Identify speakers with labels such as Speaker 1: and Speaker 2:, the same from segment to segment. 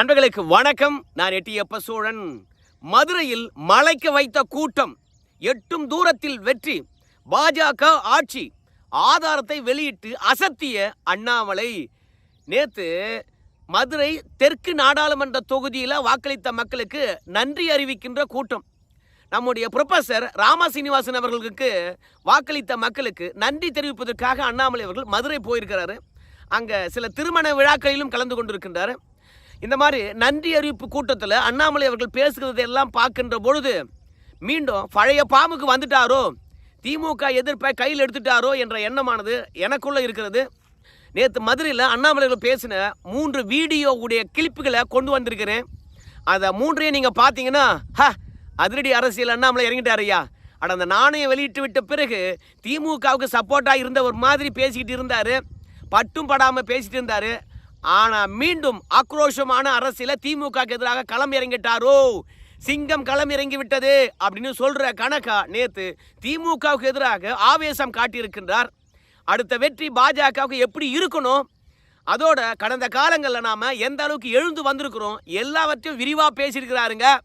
Speaker 1: நண்பர்களுக்கு வணக்கம். நான் எட்டியப்ப சோழன். மதுரையில் மலைக்க வைத்த கூட்டம் எட்டும் தூரத்தில் வெற்றி பாஜக ஆட்சி ஆதாரத்தை வெளியிட்டு அசத்திய அண்ணாமலை. நேத்து மதுரை தெற்கு நாடாளுமன்ற தொகுதியில் வாக்களித்த மக்களுக்கு நன்றி அறிவிக்கின்ற கூட்டம். நம்முடைய ப்ரொஃபஸர் ராம சீனிவாசன் அவர்களுக்கு வாக்களித்த மக்களுக்கு நன்றி தெரிவிப்பதற்காக அண்ணாமலை அவர்கள் மதுரை போயிருக்கிறாரு. அங்கே சில திருமண விழாக்களிலும் கலந்து கொண்டிருக்கின்றார். இந்த மாதிரி நன்றி அறிவிப்பு கூட்டத்தில் அண்ணாமலை அவர்கள் பேசுகிறதை எல்லாம் பார்க்கின்ற பொழுது மீண்டும் பழைய பாம்புக்கு வந்துட்டாரோ? திமுக எதிர்ப்பை கையில் எடுத்துட்டாரோ என்ற எண்ணமானது எனக்குள்ளே இருக்கிறது. நேற்று மதுரையில் அண்ணாமலைகள் பேசின மூன்று வீடியோ உடைய கிளிப்புகளை கொண்டு வந்திருக்கிறேன். அதை மூன்றையும் நீங்கள் பார்த்தீங்கன்னா ஹ அதிரடி அரசியல் அண்ணாமலை இறங்கிட்டார் ஐயா. அட அந்த நாணயம் வெளியிட்டு விட்ட பிறகு திமுகவுக்கு சப்போர்ட்டாக இருந்த ஒரு மாதிரி பேசிக்கிட்டு இருந்தார். பட்டும் படாமல் பேசிகிட்டு இருந்தார். ஆனால் மீண்டும் ஆக்ரோஷமான அரசியல திமுகவுக்கு எதிராக களம் இறங்கிட்டாரோ? சிங்கம் களம் இறங்கி விட்டது அப்படின்னு சொல்ற கணக்கா நேத்து திமுகவுக்கு எதிராக ஆவேசம் காட்டியிருக்கின்றார். அடுத்த வெற்றி பாஜகவுக்கு எப்படி இருக்கணும்? அதோட கடந்த காலங்களில் நாம் எந்த அளவுக்கு எழுந்து வந்திருக்கிறோம்? எல்லாவற்றையும் விரிவாக பேசியிருக்கிறாருங்க.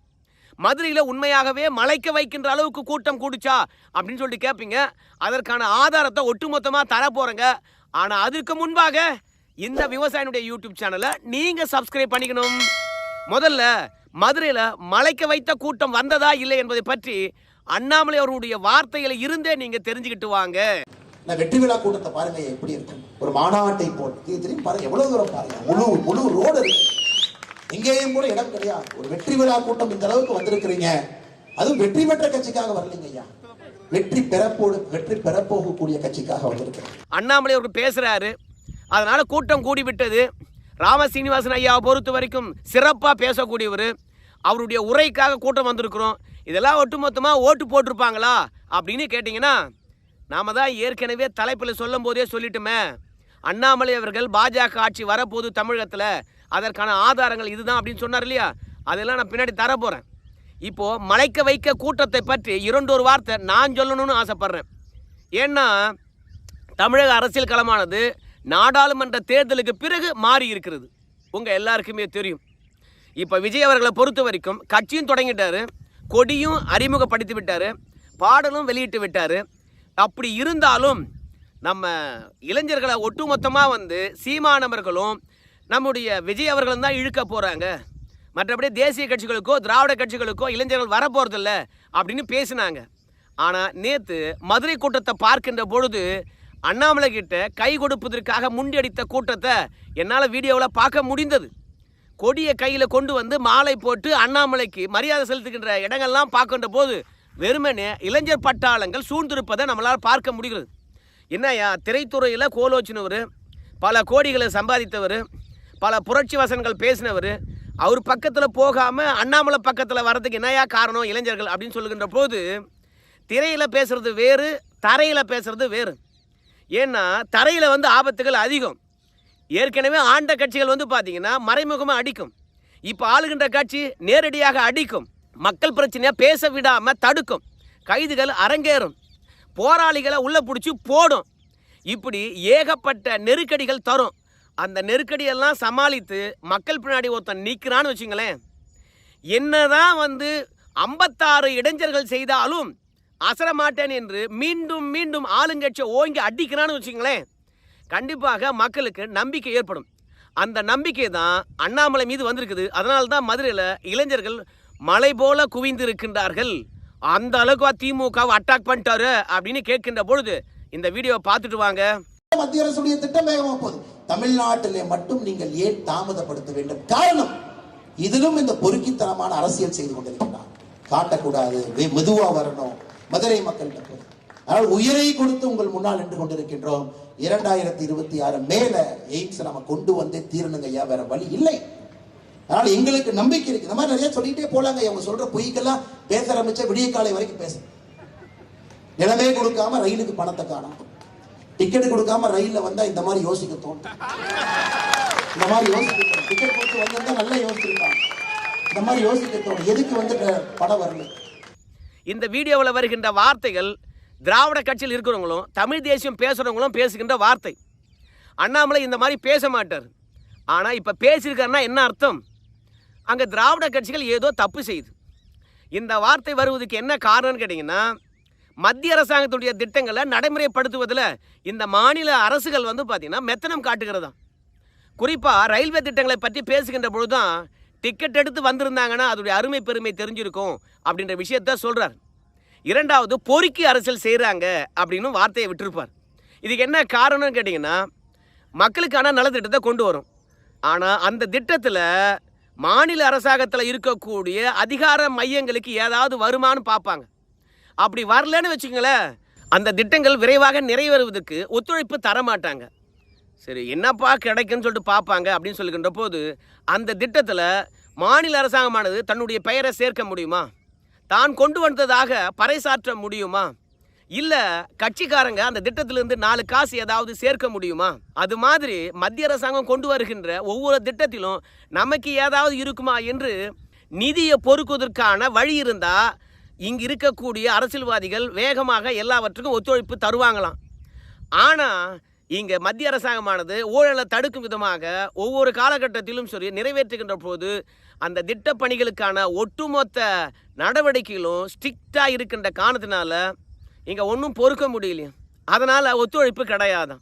Speaker 1: மதுரையில் உண்மையாகவே மலைக்க வைக்கின்ற அளவுக்கு கூட்டம் கூடிச்சா? அப்படின்னு சொல்லிட்டு கேட்பீங்க அதற்கான ஆதாரத்தை ஒட்டுமொத்தமாக தர போகிறேங்க ஆனால் அதற்கு முன்பாக இந்த விவசாயினுடைய யூடியூப் சேனலை நீங்கள் சப்ஸ்கிரைப் பண்ணிக்கணும். முதல்ல மதுரையில் மலைக்க வைத்த கூட்டம் வந்ததா இல்லை என்பதை பற்றி அண்ணாமலை அவர்களுடைய வார்த்தைகளை இருந்தே நீங்கள் தெரிஞ்சுக்கிட்டு வாங்க.
Speaker 2: வெற்றி விழா கூட்டத்தை பாருங்க எப்படி இருக்கு. ஒரு மாநாட்டை போட்டு திரும்பி பாருங்க எவ்வளவு தூரம் பாருங்க. முழு முழு ரோடு இருக்கு. எங்கேயும் கூட இடம் கிடையாது. ஒரு வெற்றி விழா கூட்டம் இந்த அளவுக்கு வந்திருக்கிறீங்க. அதுவும் வெற்றி பெற்ற கட்சிக்காக வரலீங்க ஐயா. வெற்றி பெறப்போடு வெற்றி பெறப்போகக்கூடிய கட்சிக்காக வந்திருக்கிறேன்.
Speaker 1: அண்ணாமலை அவர்கள் பேசுறாரு அதனால் கூட்டம் கூடிவிட்டது. ராம சீனிவாசன் ஐயாவை பொறுத்த வரைக்கும் சிறப்பாக பேசக்கூடியவர். அவருடைய உரைக்காக கூட்டம் வந்திருக்கிறோம். இதெல்லாம் ஒட்டுமொத்தமாக ஓட்டு போட்டிருப்பாங்களா அப்படின்னு கேட்டிங்கன்னா நாம தான் ஏற்கனவே தலைப்பில் சொல்லும் போதே சொல்லிட்டுமே. அண்ணாமலை அவர்கள் பாஜக ஆட்சி வரப்போது தமிழகத்தில் அதற்கான ஆதாரங்கள் இதுதான் அப்படின்னு சொன்னார் இல்லையா? அதெல்லாம் நான் பின்னாடி தரப்போகிறேன் இப்போது மலைக்க வைக்க கூட்டத்தை பற்றி இரண்டொரு வார்த்தை நான் சொல்லணும்னு ஆசைப்பட்றேன். ஏன்னா தமிழக அரசியல் களமானது நாடாளுமன்ற தேர்தலுக்கு பிறகு மாறி இருக்கிறது. உங்கள் எல்லாருக்குமே தெரியும். இப்போ விஜய் அவர்களை பொறுத்த வரைக்கும் கட்சியும் தொடங்கிட்டார். கொடியும் அறிமுகப்படுத்தி விட்டார். பாடலும் வெளியிட்டு விட்டார். அப்படி இருந்தாலும் நம்ம இளைஞர்களை ஒட்டுமொத்தமாக வந்து சீமானவர்களும் நம்முடைய விஜய் அவர்களும் தான் இழுக்க போகிறாங்க மற்றபடி தேசிய கட்சிகளுக்கோ திராவிட கட்சிகளுக்கோ இளைஞர்கள் வரப்போகிறதில்ல அப்படின்னு பேசினாங்க. ஆனால் நேற்று மதுரை கூட்டத்தை பார்க்கின்ற பொழுது அண்ணாமலை கிட்ட கை கொடுப்பதற்காக முண்டியடித்த கூட்டத்தை என்னால் வீடியோவில் பார்க்க முடிந்தது. கொடியை கையில் கொண்டு வந்து மாலை போட்டு அண்ணாமலைக்கு மரியாதை செலுத்துகின்ற இடங்கள்லாம் பார்க்கின்ற போது வெறுமனே இளைஞர் பட்டாளங்கள் சூழ்ந்திருப்பதை நம்மளால் பார்க்க முடிகிறது. என்னய்யா திரைத்துறையில் கோலோச்சினவர் பல கோடிகளை சம்பாதித்தவர் பல புரட்சி வசனங்கள் பேசினவர் அவர் பக்கத்தில் போகாமல் அண்ணாமலை பக்கத்தில் வர்றதுக்கு என்னையா காரணம் இளைஞர்கள் அப்படின்னு சொல்லுகின்ற போது திரையில் பேசுகிறது வேறு தரையில் பேசுகிறது வேறு. ஏன்னா தரையில் வந்து ஆபத்துகள் அதிகம். ஏற்கனவே ஆண்ட கட்சிகள் வந்து பார்த்தீங்கன்னா மறைமுகமாக அடிக்கும். இப்போ ஆளுகின்ற கட்சி நேரடியாக அடிக்கும். மக்கள் பிரச்சனையை பேச விடாமல் தடுக்கும். கைதுகள் அரங்கேறும். போராளிகளை உள்ளே பிடிச்சி போடும். இப்படி ஏகப்பட்ட நெருக்கடிகள் தரும். அந்த நெருக்கடியெல்லாம் சமாளித்து மக்கள் பின்னாடி ஒருத்தன் நிற்கிறான்னு வச்சுங்களேன். என்னதான் வந்து ஐம்பத்தாறு இடைஞ்சல்கள் செய்தாலும் அசர மாட்டேன் என்று மீண்டும் மீண்டும் ஆளுங்கட்சியை ஓங்கி அடிக்கிறான்னு வச்சுங்களேன் கண்டிப்பாக மக்களுக்கு நம்பிக்கை ஏற்படும். அந்த நம்பிக்கை தான் அண்ணாமலை மீது வந்திருக்குது. அதனால தான் மதுரையில் இளைஞர்கள் மலை போல குவிந்து இருக்கின்றார்கள் அந்த அளவுக்கு திமுகவை அட்டாக் பண்ணிட்டாரு அப்படின்னு கேட்கின்ற பொழுது இந்த வீடியோவை பார்த்துட்டு வாங்க.
Speaker 2: மத்திய அரசுடைய திட்டம் வேகமா போகுது. தமிழ்நாட்டிலே மட்டும் நீங்கள் ஏன் தாமதப்படுத்த வேண்டும்? காரணம் இதிலும் இந்த பொறுக்கித்தனமான அரசியல் செய்து கொண்டிருக்கிறார். காட்டக்கூடாது மெதுவா வரணும். மதுரை மக்கள் அதனால் உயிரை கொடுத்து உங்கள் முன்னால் நின்று கொண்டிருக்கின்றோம். இரண்டாயிரத்தி இருபத்தி ஆறு மேல எய்ம்ஸ் நம்ம கொண்டு வந்தே தீரணுங்க ஐயா வேற வழி இல்லை. அதனால எங்களுக்கு நம்பிக்கை இருக்கு. இந்த மாதிரி நிறைய சொல்லிட்டே போலாங்க அவங்க சொல்ற பொய்க்கெல்லாம் பேச ஆரம்பிச்சா விடிய காலை வரைக்கும் பேச நிலமே கொடுக்காம ரயிலுக்கு பணத்தை காணும். டிக்கெட் கொடுக்காம ரயில்ல வந்தா இந்த மாதிரி யோசிக்க தோணும். இந்த மாதிரி யோசிக்க டிக்கெட் கொடுத்து வந்திருந்தா நல்லா யோசிச்சிருக்காங்க இந்த மாதிரி யோசிக்க தோணும். எதுக்கு வந்து படம் வரல?
Speaker 1: இந்த வீடியோவில் வருகின்ற வார்த்தைகள் திராவிட கட்சியில் இருக்கிறவங்களும் தமிழ் தேசியம் பேசுகிறவங்களும் பேசுகின்ற வார்த்தை. அண்ணாமலை இந்த மாதிரி பேச மாட்டார். ஆனால் இப்போ பேசியிருக்காருன்னா என்ன அர்த்தம்? அங்கே திராவிட கட்சிகள் ஏதோ தப்பு செய்யுது. இந்த வார்த்தை வருவதுக்கு என்ன காரணம்னு கேட்டிங்கன்னா மத்திய அரசாங்கத்துடைய திட்டங்களை நடைமுறைப்படுத்துவதில் இந்த மாநில அரசுகள் வந்து பார்த்திங்கன்னா மெத்தனம் காட்டுகிறதா. குறிப்பாக ரயில்வே திட்டங்களை பற்றி பேசுகின்ற பொழுது தான் டிக்கெட் எடுத்து வந்திருந்தாங்கன்னா அதோடைய அருமை பெருமை தெரிஞ்சிருக்கும் அப்படின்ற விஷயத்த சொல்கிறார் இரண்டாவது பொறுக்கி அரசியல் செய்கிறாங்க அப்படின்னு வார்த்தையை விட்டுருப்பார். இதுக்கு என்ன காரணம்னு கேட்டிங்கன்னா மக்களுக்கான நலத்திட்டத்தை கொண்டு வரும். ஆனால் அந்த திட்டத்தில் மாநில அரசாங்கத்தில் இருக்கக்கூடிய அதிகார மையங்களுக்கு ஏதாவது வருமானு பார்ப்பாங்க. அப்படி வரலன்னு வச்சுக்கோங்களேன் அந்த திட்டங்கள் விரைவாக நிறைவேறுவதற்கு ஒத்துழைப்பு தர மாட்டாங்க சரி என்னப்பா கிடைக்குன்னு சொல்லிட்டு பார்ப்பாங்க அப்படின்னு சொல்லுகின்ற போது அந்த திட்டத்தில் மாநில அரசாங்கமானது தன்னுடைய பெயரை சேர்க்க முடியுமா? தான் கொண்டு வந்ததாக பறைசாற்ற முடியுமா? இல்லை கட்சிக்காரங்க அந்த திட்டத்திலிருந்து நாலு காசு ஏதாவது சேர்க்க முடியுமா? அது மாதிரி மத்திய அரசாங்கம் கொண்டு வருகின்ற ஒவ்வொரு திட்டத்திலும் நமக்கு ஏதாவது இருக்குமா என்று நிதியை பொறுக்குவதற்கான வழி இருந்தால் இங்கு இருக்கக்கூடிய அரசியல்வாதிகள் வேகமாக எல்லாவற்றுக்கும் ஒத்துழைப்பு தருவாங்களாம். ஆனால் இங்கே மத்திய அரசாங்கமானது ஊழலை தடுக்கும் விதமாக ஒவ்வொரு காலகட்டத்திலும் சரி நிறைவேற்றுகின்ற போது அந்த திட்ட பணிகளுக்கான ஒட்டுமொத்த நடவடிக்கைகளும் ஸ்ட்ரிக்டாக இருக்கின்ற காரணத்தினால இங்கே ஒன்றும் பொறுக்க முடியலையும் அதனால் ஒத்துழைப்பு கிடையாதான்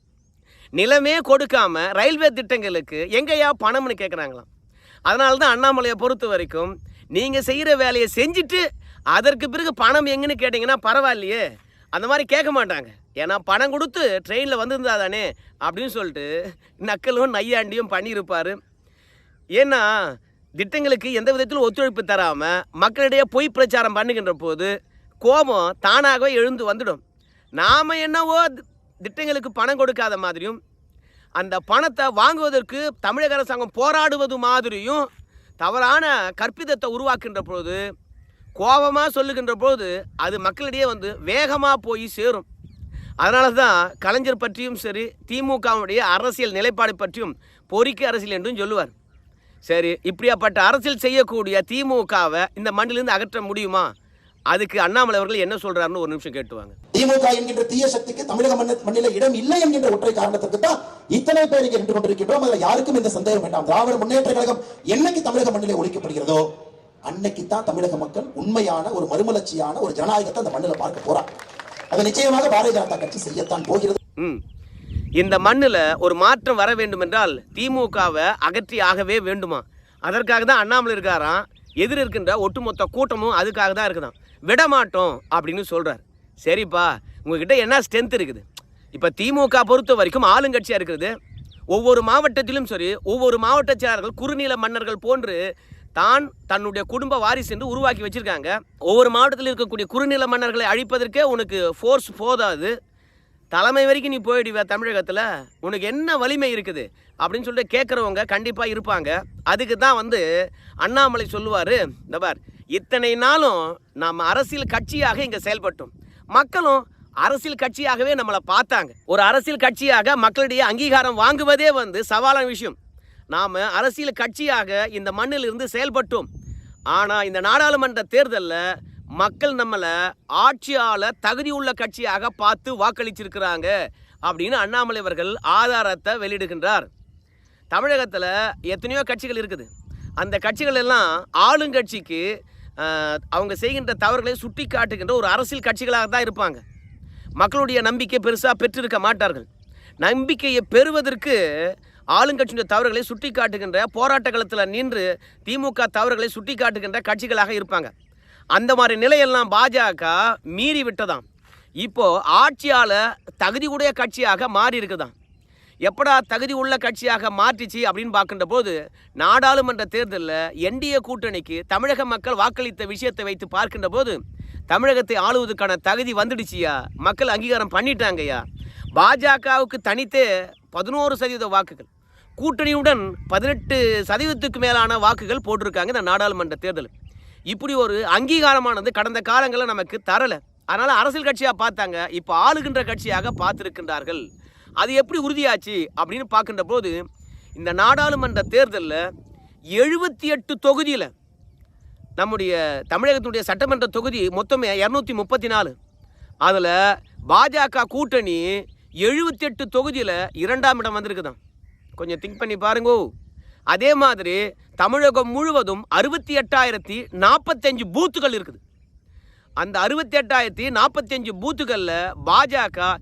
Speaker 1: நிலமே கொடுக்காம ரயில்வே திட்டங்களுக்கு எங்கேயா பணம்னு கேட்குறாங்களாம் அதனால தான் அண்ணாமலையை பொறுத்த வரைக்கும் நீங்கள் செய்கிற வேலையை செஞ்சுட்டு அதற்கு பிறகு பணம் எங்கன்னு கேட்டிங்கன்னா பரவாயில்லையே. அந்த மாதிரி கேட்க மாட்டாங்க. ஏன்னா பணம் கொடுத்து ட்ரெயினில் வந்திருந்தா தானே அப்படின்னு சொல்லிட்டு நக்கலும் நையாண்டியும் பண்ணியிருப்பார். ஏன்னா திட்டங்களுக்கு எந்த விதத்திலும் ஒத்துழைப்பு தராமல் மக்களிடையே பொய் பிரச்சாரம் பண்ணுகின்ற போது கோபம் தானாகவே எழுந்து வந்துடும். நாம் என்னவோ திட்டங்களுக்கு பணம் கொடுக்காத மாதிரியும் அந்த பணத்தை வாங்குவதற்கு தமிழக அரசாங்கம் போராடுவது மாதிரியும் தவறான கற்பிதத்தை உருவாக்கின்ற பொழுது கோபமாக சொல்லுகின்ற பொழுது அது மக்களிடையே வந்து வேகமாக போய் சேரும். அதனால தான் கலைஞர் பற்றியும் சரி திமுகவுடைய அரசியல் நிலைப்பாடு பற்றியும் பொறிக்கை அரசியல் என்றும் சொல்லுவார். சரி இப்படியாப்பட்ட அரசியல் செய்யக்கூடிய திமுகவை இந்த மண்ணிலிருந்து அகற்ற முடியுமா? அதுக்கு அண்ணாமலை அவர்கள் என்ன சொல்றாருன்னு ஒரு நிமிஷம் கேட்டுவாங்க
Speaker 2: திமுக என்கின்ற தீய சக்திக்கு தமிழக மண்ண மண்ணில இடம் இல்லை என்கின்ற ஒற்றை காரணத்திற்கு தான் இத்தனை பேர் இங்கே நின்று கொண்டிருக்கின்றோம். அதுல யாருக்கும் இந்த சந்தேகம் வேண்டாம். திராவிட முன்னேற்ற கழகம் என்னைக்கு தமிழக மண்ணிலே ஒழிக்கப்படுகிறதோ அன்னைக்கு தான் தமிழக மக்கள் உண்மையான ஒரு மறுமலர்ச்சியான ஒரு ஜனநாயகத்தை அந்த மண்ணில பார்க்க போறாங்க. அதை நிச்சயமாக பாரதிய ஜனதா கட்சி செய்யத்தான் போகிறது.
Speaker 1: இந்த மண்ணில் ஒரு மாற்றம் வர வேண்டுமென்றால் திமுகவை அகற்றி ஆகவே வேண்டுமா? அதற்காக தான் அண்ணாமலை இருக்காராம். எதிர் இருக்கின்ற ஒட்டுமொத்த கூட்டமும் அதுக்காக தான் இருக்குதான் விட மாட்டோம் அப்படின்னு சொல்கிறார் சரிப்பா உங்ககிட்ட என்ன ஸ்ட்ரென்த் இருக்குது? இப்போ திமுக பொறுத்த வரைக்கும் ஆளுங்கட்சியாக இருக்கிறது. ஒவ்வொரு மாவட்டத்திலும் சரி ஒவ்வொரு மாவட்ட செயலாளர்கள் குறுநில மன்னர்கள் போன்று தான் தன்னுடைய குடும்ப வாரிசு என்று உருவாக்கி வச்சுருக்காங்க. ஒவ்வொரு மாவட்டத்தில் இருக்கக்கூடிய குறுநில மன்னர்களை அழிப்பதற்கே உனக்கு ஃபோர்ஸ் போதாது. தலைமை வரைக்கும் நீ போயிடுவ தமிழகத்தில். உனக்கு என்ன வலிமை இருக்குது? அப்படின்னு சொல்லிட்டு கேட்குறவங்க கண்டிப்பாக இருப்பாங்க. அதுக்கு தான் வந்து அண்ணாமலை சொல்லுவார் இந்த பார் இத்தனை நாளும் நாம் அரசியல் கட்சியாக இங்கே செயல்பட்டோம். மக்களும் அரசியல் கட்சியாகவே நம்மளை பார்த்தாங்க. ஒரு அரசியல் கட்சியாக மக்களிடையே அங்கீகாரம் வாங்குவதே வந்து சவாலான விஷயம். நாம் அரசியல் கட்சியாக இந்த மண்ணில் இருந்து செயல்பட்டோம். ஆனால் இந்த நாடாளுமன்ற தேர்தலில் மக்கள் நம்மளை ஆட்சியாளர் தகுதி உள்ள கட்சியாக பார்த்து வாக்களிச்சிருக்கிறாங்க அப்படின்னு அண்ணாமலை அவர்கள் ஆதாரத்தை வெளியிடுகின்றார். தமிழகத்தில் எத்தனையோ கட்சிகள் இருக்குது. அந்த கட்சிகள் எல்லாம் ஆளுங்கட்சிக்கு அவங்க செய்கின்ற தவறுகளை சுட்டி காட்டுகின்ற ஒரு அரசியல் கட்சிகளாக தான் இருப்பாங்க. மக்களுடைய நம்பிக்கை பெருசாக பெற்றிருக்க மாட்டார்கள். நம்பிக்கையை பெறுவதற்கு ஆளுங்கட்சியுடைய தவறுகளை சுட்டி காட்டுகின்ற போராட்ட களத்தில் நின்று திமுக தவறுகளை சுட்டி காட்டுகின்ற கட்சிகளாக இருப்பாங்க. அந்த மாதிரி நிலையெல்லாம் பாஜக மீறி விட்டதாம். இப்போ ஆட்சியாளர் தகுதியுடைய கட்சியாக மாறி இருக்குதான் எப்படா தகுதி உள்ள கட்சியாக மாற்றிச்சு அப்படின்னு பார்க்கின்ற போது நாடாளுமன்ற தேர்தலில் என்டிஏ கூட்டணிக்கு தமிழக மக்கள் வாக்களித்த விஷயத்தை வைத்து பார்க்கின்ற போது தமிழகத்தை ஆளுவதற்கான தகுதி வந்துடுச்சியா? மக்கள் அங்கீகாரம் பண்ணிட்டாங்கய்யா? பாஜகவுக்கு தனித்தே பதினோரு சதவீத வாக்குகள். கூட்டணியுடன் பதினெட்டு சதவீதத்துக்கு மேலான வாக்குகள் போட்டிருக்காங்க இந்த நாடாளுமன்ற தேர்தல் இப்படி ஒரு அங்கீகாரமானது கடந்த காலங்களில் நமக்கு தரலை. அதனால் அரசியல் கட்சியாக பார்த்தாங்க. இப்போ ஆளுகின்ற கட்சியாக பார்த்துருக்கின்றார்கள். அது எப்படி உறுதியாச்சு அப்படின்னு பார்க்கின்ற போது இந்த நாடாளுமன்ற தேர்தலில் எழுபத்தி எட்டு தொகுதியில் நம்முடைய தமிழகத்தினுடைய சட்டமன்ற தொகுதி மொத்தமே இரநூத்தி முப்பத்தி நாலு. அதில் பாஜக கூட்டணி எழுபத்தெட்டு தொகுதியில் இரண்டாம் இடம் வந்திருக்குதாம். கொஞ்சம் திங்க் பண்ணி பாருங்கோ. அதே மாதிரி தமிழகம் முழுவதும் அறுபத்தி எட்டாயிரத்தி நாற்பத்தஞ்சு பூத்துகள் இருக்குது. அந்த அறுபத்தி எட்டாயிரத்தி நாற்பத்தஞ்சு பூத்துகளில் பாஜக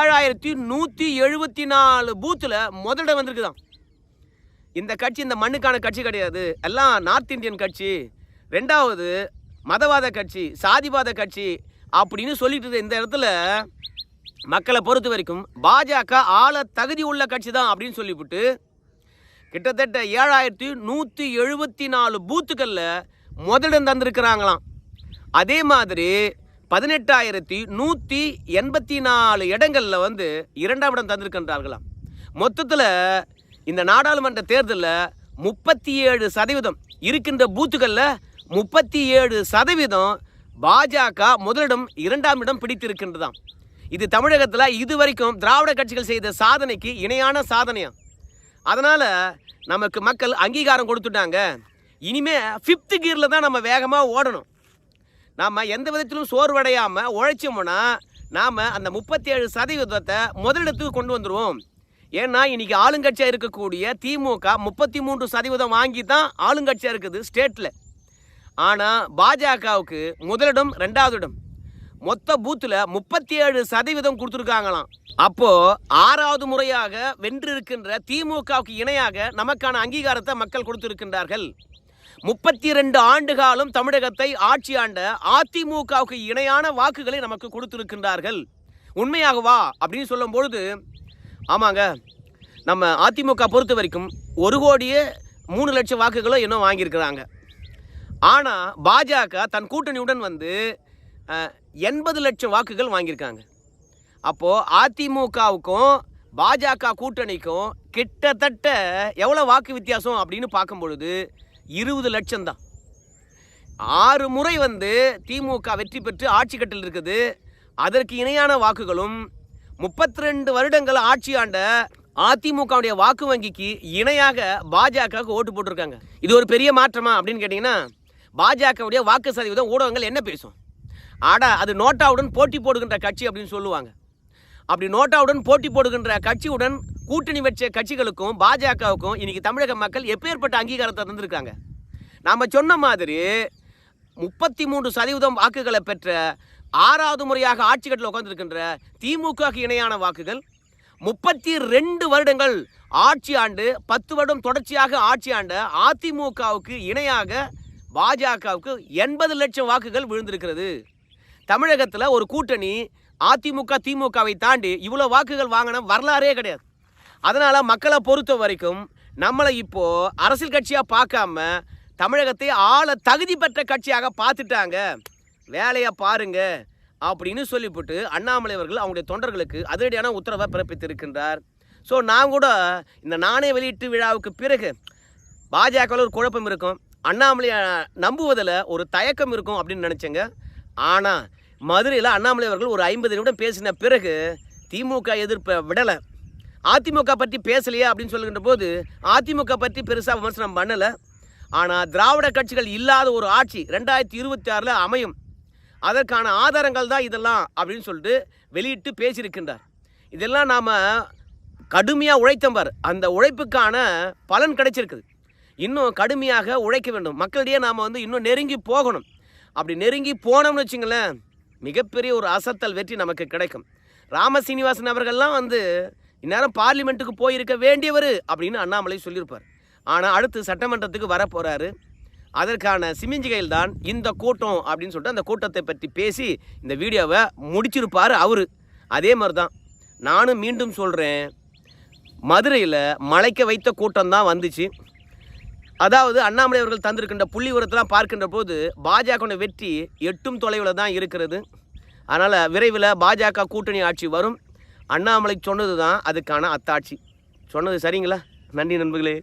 Speaker 1: ஏழாயிரத்தி நூற்றி எழுபத்தி நாலு பூத்தில் முதலிடம் வந்திருக்குதான் இந்த கட்சி இந்த மண்ணுக்கான கட்சி கிடையாது. எல்லாம் நார்த் இந்தியன் கட்சி. ரெண்டாவது மதவாத கட்சி சாதிவாத கட்சி அப்படின்னு சொல்லிட்டு இந்த இடத்துல மக்களை பொறுத்த வரைக்கும் பாஜக ஆள தகுதி உள்ள கட்சி தான் அப்படின்னு சொல்லிவிட்டு கிட்டத்தட்ட ஏழாயிரத்தி நூற்றி எழுபத்தி நாலு பூத்துக்களில் முதலிடம் தந்திருக்கிறாங்களாம். அதே மாதிரி பதினெட்டாயிரத்தி நூற்றி எண்பத்தி நாலு இடங்களில் வந்து இரண்டாம் இடம் தந்திருக்கின்றார்களாம். மொத்தத்தில் இந்த நாடாளுமன்ற தேர்தலில் முப்பத்தி ஏழு சதவீதம் இருக்கின்ற பூத்துகளில் முப்பத்தி ஏழு சதவீதம் பாஜக முதலிடம் இரண்டாம் இடம் பிடித்திருக்கின்றதாம். இது தமிழகத்தில் இதுவரைக்கும் திராவிட கட்சிகள் செய்த சாதனைக்கு இணையான சாதனையாம். அதனால் நமக்கு மக்கள் அங்கீகாரம் கொடுத்துட்டாங்க. இனிமே ஃபிஃப்த்து கியரில் தான் நம்ம வேகமாக ஓடணும். நாம் எந்த விதத்திலும் சோர்வடையாமல் உழைச்சோம்னா நாம் அந்த முப்பத்தி ஏழு சதவீதத்தை முதலிடத்துக்கு கொண்டு வந்துடுவோம் ஏன்னா இன்னைக்கு ஆளுங்கட்சியாக இருக்கக்கூடிய திமுக முப்பத்தி மூன்று சதவீதம் வாங்கி தான் ஆளுங்கட்சியாக இருக்குது ஸ்டேட்டில் ஆனால் பாஜகவுக்கு முதலிடம் ரெண்டாவது இடம் மொத்த பூத்தில் முப்பத்தி ஏழு சதவீதம் கொடுத்துருக்காங்களாம். அப்போ ஆறாவது முறையாக வென்றிருக்கின்ற திமுகவுக்கு இணையாக நமக்கான அங்கீகாரத்தை மக்கள் கொடுத்திருக்கின்றார்கள். முப்பத்தி ரெண்டு ஆண்டு காலம் தமிழகத்தை ஆட்சி ஆண்ட அதிமுகவுக்கு இணையான வாக்குகளை நமக்கு கொடுத்திருக்கின்றார்கள். உண்மையாகவா? அப்படின்னு சொல்லும் பொழுது ஆமாங்க நம்ம அதிமுக பொறுத்த வரைக்கும் ஒரு கோடியே மூணு லட்சம் வாக்குகளும் இன்னும் வாங்கியிருக்கிறாங்க. ஆனால் பாஜக தன் கூட்டணியுடன் வந்து எண்பது லட்சம் வாக்குகள் வாங்கியிருக்காங்க. அப்போது அதிமுகவுக்கும் பாஜக கூட்டணிக்கும் கிட்டத்தட்ட எவ்வளோ வாக்கு வித்தியாசம் அப்படின்னு பார்க்கும் பொழுது இருபது லட்சம் தான். ஆறு முறை வந்து திமுக வெற்றி பெற்று ஆட்சி கட்டில் இருக்குது. அதற்கு இணையான வாக்குகளும் முப்பத்தி ரெண்டு வருடங்கள் ஆட்சி ஆண்ட அதிமுகவுடைய வாக்கு வங்கிக்கு இணையாக பாஜகவுக்கு ஓட்டு போட்டிருக்காங்க. இது ஒரு பெரிய மாற்றமா அப்படின்னு கேட்டிங்கன்னா பாஜகவுடைய வாக்கு சதவீதம் ஊடகங்கள் என்ன பேசும்? ஆடா அது நோட்டாவுடன் போட்டி போடுகின்ற கட்சி அப்படின்னு சொல்லுவாங்க. அப்படி நோட்டாவுடன் போட்டி போடுகின்ற கட்சியுடன் கூட்டணி வச்ச கட்சிகளுக்கும் பாஜகவுக்கும் இன்னைக்கு தமிழக மக்கள் எப்பேற்பட்ட அங்கீகாரத்தை தந்திருக்காங்க. நாம் சொன்ன மாதிரி முப்பத்தி மூன்று சதவீதம் வாக்குகளை பெற்ற ஆறாவது முறையாக ஆட்சி கட்டில் உட்கார்ந்திருக்கின்ற திமுகவுக்கு இணையான வாக்குகள் முப்பத்தி ரெண்டு வருடங்கள் ஆட்சி ஆண்டு பத்து வருடம் தொடர்ச்சியாக ஆட்சி ஆண்ட அதிமுகவுக்கு இணையாக பாஜகவுக்கு எண்பது லட்சம் வாக்குகள் விழுந்திருக்கிறது. தமிழகத்தில் ஒரு கூட்டணி அதிமுக திமுகவை தாண்டி இவ்வளோ வாக்குகள் வாங்கின வரலாறே கிடையாது. அதனால் மக்களை பொறுத்த வரைக்கும் நம்மளை இப்போது அரசியல் கட்சியாக பார்க்காம தமிழகத்தை ஆள தகுதி பெற்ற கட்சியாக பார்த்துட்டாங்க. வேலையை பாருங்க அப்படின்னு சொல்லிவிட்டு அண்ணாமலை அவர்கள் அவங்களுடைய தொண்டர்களுக்கு அதிரடியான உத்தரவை பிறப்பித்திருக்கின்றார். ஸோ நான் கூட இந்த நாணய வெளியீட்டு விழாவுக்கு பிறகு பாஜகவில் ஒரு குழப்பம் இருக்கும். அண்ணாமலையை நம்புவதில் ஒரு தயக்கம் இருக்கும் அப்படின்னு நினச்சேங்க. ஆனால் மதுரையில் அண்ணாமலை அவர்கள் ஒரு ஐம்பது நிமிடம் பேசின பிறகு திமுக எதிர்ப்பை விடலை. அதிமுக பற்றி பேசலையே அப்படின்னு சொல்லுகின்ற போது அதிமுக பற்றி பெருசாக விமர்சனம் பண்ணலை. ஆனால் திராவிட கட்சிகள் இல்லாத ஒரு ஆட்சி ரெண்டாயிரத்தி இருபத்தி ஆறில் அமையும். அதற்கான ஆதாரங்கள் தான் இதெல்லாம் அப்படின்னு சொல்லிட்டு வெளியிட்டு பேசியிருக்கின்றார். இதெல்லாம் நாம் கடுமையாக உழைத்தம்பார் அந்த உழைப்புக்கான பலன் கிடைச்சிருக்குது. இன்னும் கடுமையாக உழைக்க வேண்டும். மக்களிடையே நாம் வந்து இன்னும் நெருங்கி போகணும். அப்படி நெருங்கி போனோம்னு வச்சுங்களேன் மிகப்பெரிய ஒரு அசத்தல் வெற்றி நமக்கு கிடைக்கும். ராம சீனிவாசன் அவர்கள்லாம் வந்து இந்நேரம் பார்லிமெண்ட்டுக்கு போயிருக்க வேண்டியவர் அப்படின்னு அண்ணாமலை சொல்லியிருப்பார். ஆனால் அடுத்து சட்டமன்றத்துக்கு வர போகிறாரு அதற்கான சிமிஞ்சிகையில் தான் இந்த கூட்டம் அப்படின்னு சொல்லிட்டு அந்த கூட்டத்தை பற்றி பேசி இந்த வீடியோவை முடிச்சிருப்பார் அவர். அதே மாதிரி தான் நானும் மீண்டும் சொல்கிறேன் மதுரையில் மலைக்க வைத்த கூட்டம் தான் வந்துச்சு. அதாவது அண்ணாமலை அவர்கள் தந்திருக்கின்ற புள்ளி உரத்தெல்லாம் பார்க்கின்ற போது பாஜக வெற்றி எட்டும் தொலைவில் தான் இருக்கிறது. அதனால் விரைவில் பாஜக கூட்டணி ஆட்சி வரும். அண்ணாமலை சொன்னது தான் அதுக்கான அத்தாட்சி. சொன்னது சரிங்களா? நன்றி நண்பர்களே.